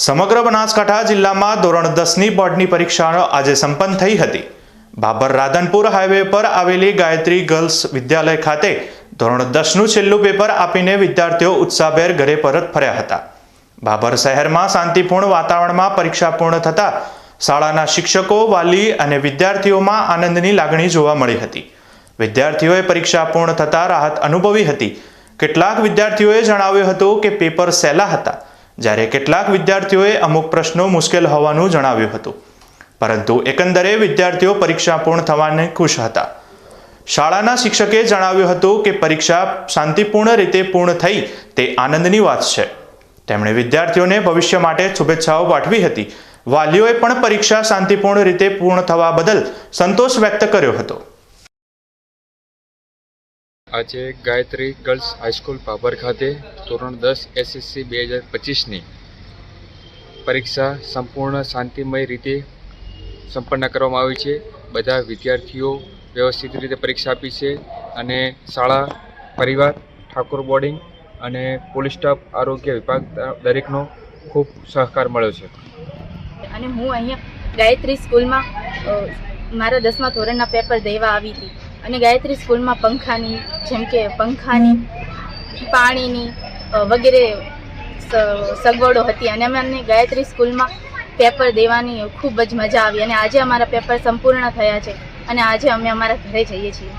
સમગ્ર બનાસકાંઠા જિલ્લામાં ધોરણ દસની બોર્ડની પરીક્ષા આજે સંપન્ન થઈ હતી. બાબર રાધનપુર હાઈવે પર આવેલી ગાયત્રી ગર્લ્સ વિદ્યાલય ખાતે ધોરણ દસનું છેલ્લું પેપર આપીને વિદ્યાર્થીઓ ઉત્સાહભેર ઘરે પરત ફર્યા હતા. બાબર શહેરમાં શાંતિપૂર્ણ વાતાવરણમાં પરીક્ષા પૂર્ણ થતાં શાળાના શિક્ષકો, વાલી અને વિદ્યાર્થીઓમાં આનંદની લાગણી જોવા મળી હતી. વિદ્યાર્થીઓએ પરીક્ષા પૂર્ણ થતાં રાહત અનુભવી હતી. કેટલાક વિદ્યાર્થીઓએ જણાવ્યું હતું કે પેપર સહેલા હતા. જ્યારે કેટલાક વિદ્યાર્થીઓએ અમુક પ્રશ્નો મુશ્કેલ હોવાનું જણાવ્યું હતું. પરંતુ એકંદરે વિદ્યાર્થીઓ પરીક્ષા પૂર્ણ થવાને ખુશ હતા. શાળાના શિક્ષકે જણાવ્યું હતું કે પરીક્ષા શાંતિપૂર્ણ રીતે પૂર્ણ થઈ તે આનંદની વાત છે. તેમણે વિદ્યાર્થીઓને ભવિષ્ય માટે શુભેચ્છાઓ પાઠવી હતી. વાલીઓએ પણ પરીક્ષા શાંતિપૂર્ણ રીતે પૂર્ણ થવા બદલ સંતોષ વ્યક્ત કર્યો હતો. આજે ગાયત્રી ગર્લ્સ હાઈસ્કૂલ પાભર ખાતે ધોરણ દસ એસએસસી બે હજાર પચીસની પરીક્ષા સંપૂર્ણ શાંતિમય રીતે સંપન્ન કરવામાં આવી છે. બધા વિદ્યાર્થીઓ વ્યવસ્થિત રીતે પરીક્ષા આપી છે અને શાળા, પરિવાર, ઠાકોર બોર્ડિંગ અને પોલીસ સ્ટાફ, આરોગ્ય વિભાગ દરેકનો ખૂબ સહકાર મળ્યો છે. અને હું અહીંયા ગાયત્રી સ્કૂલમાં મારા દસમા ધોરણના પેપર દેવા આવી હતી. અને ગાયત્રી સ્કૂલમાં પંખાની, જેમ કે પંખાની, પાણીની વગેરે સગવડો હતી. અને અમને ગાયત્રી સ્કૂલમાં પેપર દેવાની ખૂબ જ મજા આવી. અને આજે અમારા પેપર સંપૂર્ણ થયા છે. અને આજે અમે અમારા ઘરે જઈએ છીએ.